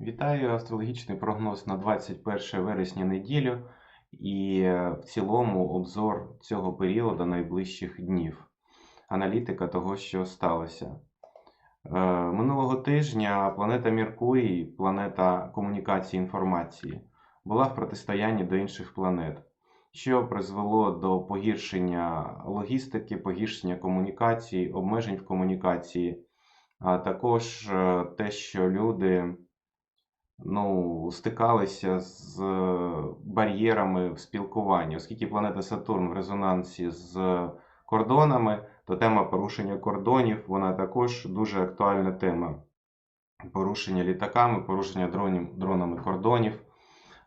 Вітаю! Астрологічний прогноз на 21 вересня неділю і е, в цілому обзор цього періоду найближчих днів. Аналітика того, що сталося. Е, Минулого тижня планета Меркурій, планета комунікації інформації, була в протистоянні до інших планет, що призвело до погіршення логістики, погіршення комунікації, обмежень в комунікації, а також е, те, що люди ну, стикалися з бар'єрами в спілкуванні. Оскільки планета Сатурн в резонансі з кордонами, то тема порушення кордонів вона також дуже актуальна тема. Порушення літаками, порушення дронів, дронами кордонів.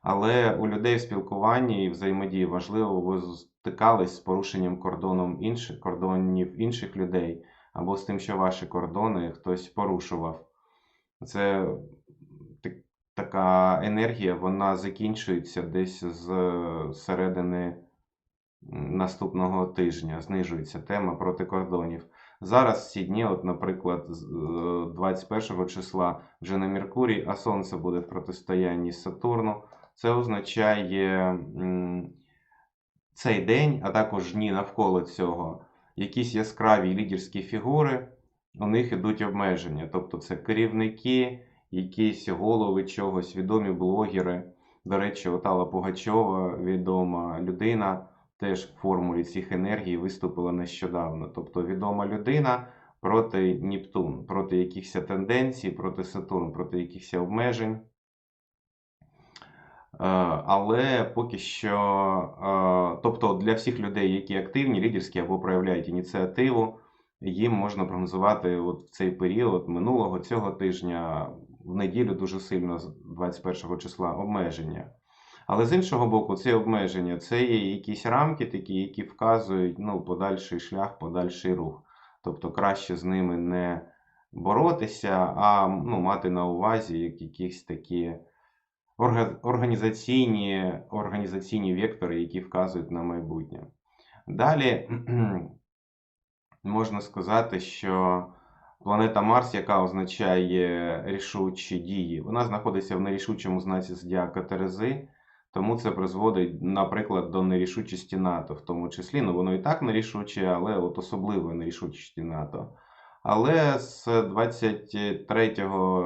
Але у людей в спілкуванні і взаємодії важливо, ви стикались з порушенням кордоном інших кордонів інших людей, або з тим, що ваші кордони хтось порушував. Це така енергія, вона закінчується десь з середини наступного тижня. Знижується тема проти кордонів. Зараз ці дні, от, наприклад, е, 21 числа вже не Меркурій, а Сонце буде в протистоянні Сатурну. Це означає цей день, а також дні навколо цього, якісь яскраві лідерські фігури, у них ідуть обмеження. Тобто це керівники, якісь голови чогось, відомі блогери. До речі, Отала Пугачова, відома людина, теж в формулі цих енергій виступила нещодавно. Тобто відома людина проти Нептун, проти якихось тенденцій, проти Сатурн, проти якихось обмежень. Е, Але поки що, е, тобто для всіх людей, які активні, лідерські або проявляють ініціативу, їм можна прогнозувати от в цей період минулого цього тижня, в неділю дуже сильно з 21 числа обмеження. Але з іншого боку, ці обмеження це є якісь рамки такі, які вказують ну, подальший шлях, подальший рух. Тобто краще з ними не боротися, а ну, мати на увазі якісь такі організаційні, організаційні вектори, які вказують на майбутнє. Далі можна сказати, що планета Марс, яка означає рішучі дії, вона знаходиться в нерішучому знаці зодіака Терези, тому це призводить, наприклад, до нерішучості НАТО, в тому числі. Ну, воно і так нерішуче, але от особливої нерішучості НАТО. Але з 23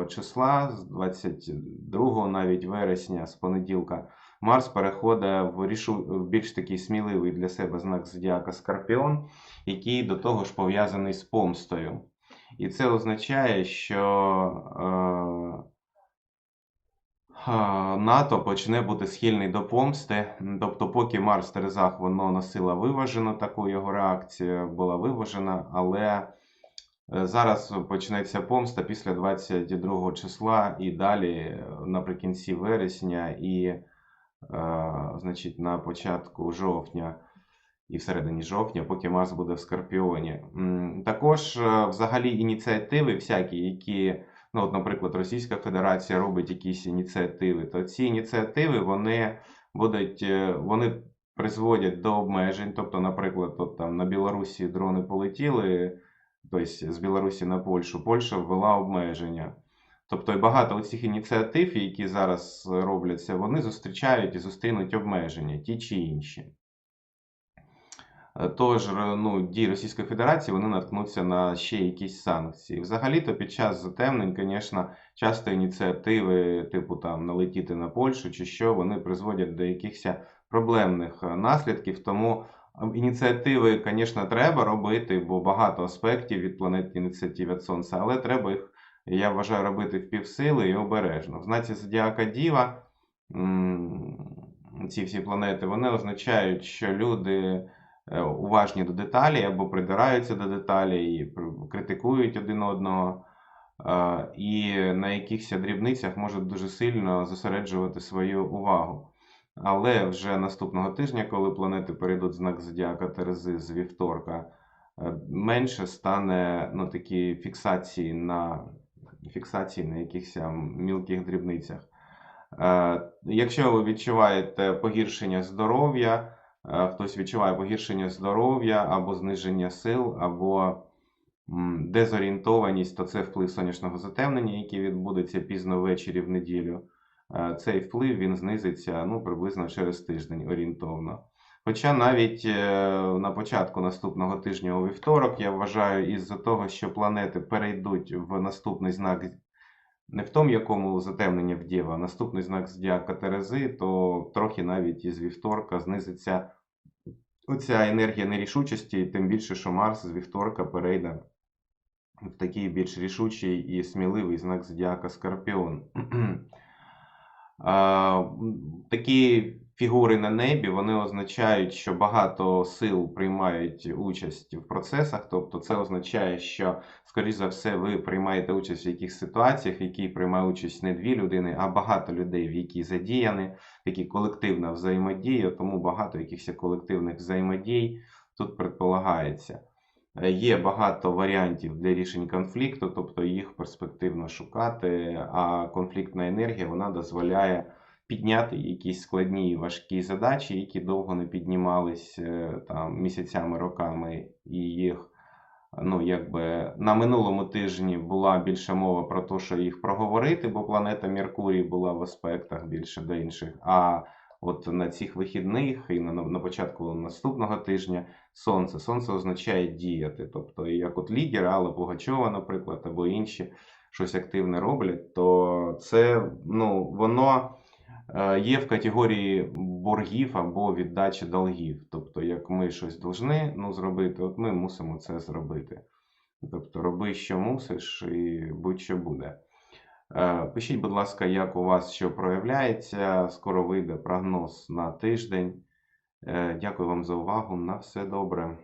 числа, з 22 навіть вересня, з понеділка, Марс переходить в, рішу, в більш такий сміливий для себе знак зодіака Скорпіон, який до того ж пов'язаний з помстою. І це означає, що е, е, НАТО почне бути схильний до помсти. Тобто, поки Марс Терезах воно носило виважену таку його реакцію, була виважена, але Е, Зараз почнеться помста після 22 числа і далі наприкінці вересня і значить, на початку жовтня і всередині жовтня, поки Марс буде в Скорпіоні. Також е, взагалі ініціативи всякі, які, ну, от, наприклад, Російська Федерація робить якісь ініціативи, то ці ініціативи вони будуть, е, вони призводять до обмежень. Тобто, наприклад, от, там, на Білорусі дрони полетіли тобто з Білорусі на Польщу, Польща ввела обмеження. Тобто і багато цих ініціатив, які зараз робляться, вони зустрічають і зустрінуть обмеження, ті чи інші. Е, Тож, р- ну, дії Російської Федерації вони наткнуться на ще якісь санкції. Взагалі-то під час затемнень, звісно, часто ініціативи, типу там налетіти на Польщу чи що, вони призводять до якихось проблемних е, наслідків. Тому е, ініціативи, звісно, треба робити, бо багато аспектів від планет ініціатив від Сонця, але треба їх, я вважаю, робити в півсили і обережно. В знаці Зодіака Діва ці всі планети вони означають, що люди е, уважні до деталей або придираються до деталей, критикують один одного. е, І на якихось дрібницях можуть дуже сильно зосереджувати свою увагу. Але вже наступного тижня, коли планети перейдуть знак Зодіака Терези з вівторка, е, менше стане ну, такі фіксації на, фіксації на якихось мілких дрібницях. Е, Якщо ви відчуваєте погіршення здоров'я, е, хтось відчуває погіршення здоров'я або зниження сил, або дезорієнтованість, то це вплив сонячного затемнення, який відбудеться пізно ввечері в неділю. Е, Цей вплив він знизиться ну, приблизно через тиждень орієнтовно. Хоча навіть е, на початку наступного тижня у вівторок, я вважаю, із-за того, що планети перейдуть в наступний знак не в тому, якому затемнення в Дєва, а наступний знак зодіака Терези, то трохи навіть із вівторка знизиться оця енергія нерішучості, тим більше, що Марс з вівторка перейде в такий більш рішучий і сміливий знак зодіака Скорпіон. Такі фігури на небі вони означають, що багато сил приймають участь в процесах. Тобто, це означає, що, скоріш за все, ви приймаєте участь в якихось ситуаціях, в які приймає участь не дві людини, а багато людей, в які задіяні, такі колективна взаємодія, тому багато якихось колективних взаємодій тут предполагається. Є багато варіантів для рішень конфлікту, тобто їх перспективно шукати, а конфліктна енергія вона дозволяє підняти якісь складні і важкі задачі, які довго не піднімались е, там місяцями, роками, і їх ну, якби на минулому тижні була більше мова про те, що їх проговорити, бо планета Меркурій була в аспектах більше до інших. А от на цих вихідних і на, на початку наступного тижня сонце. Сонце означає діяти. Тобто, як от лідери, Алла Пугачова, наприклад, або інші щось активне роблять, то це ну, воно є в категорії боргів або віддачі долгів. Тобто, як ми щось должны ну, зробити, от ми мусимо це зробити. Тобто, роби, що мусиш, і будь-що буде. Е, Пишіть, будь ласка, як у вас що проявляється. Скоро вийде прогноз на тиждень. Е, Дякую вам за увагу. На все добре.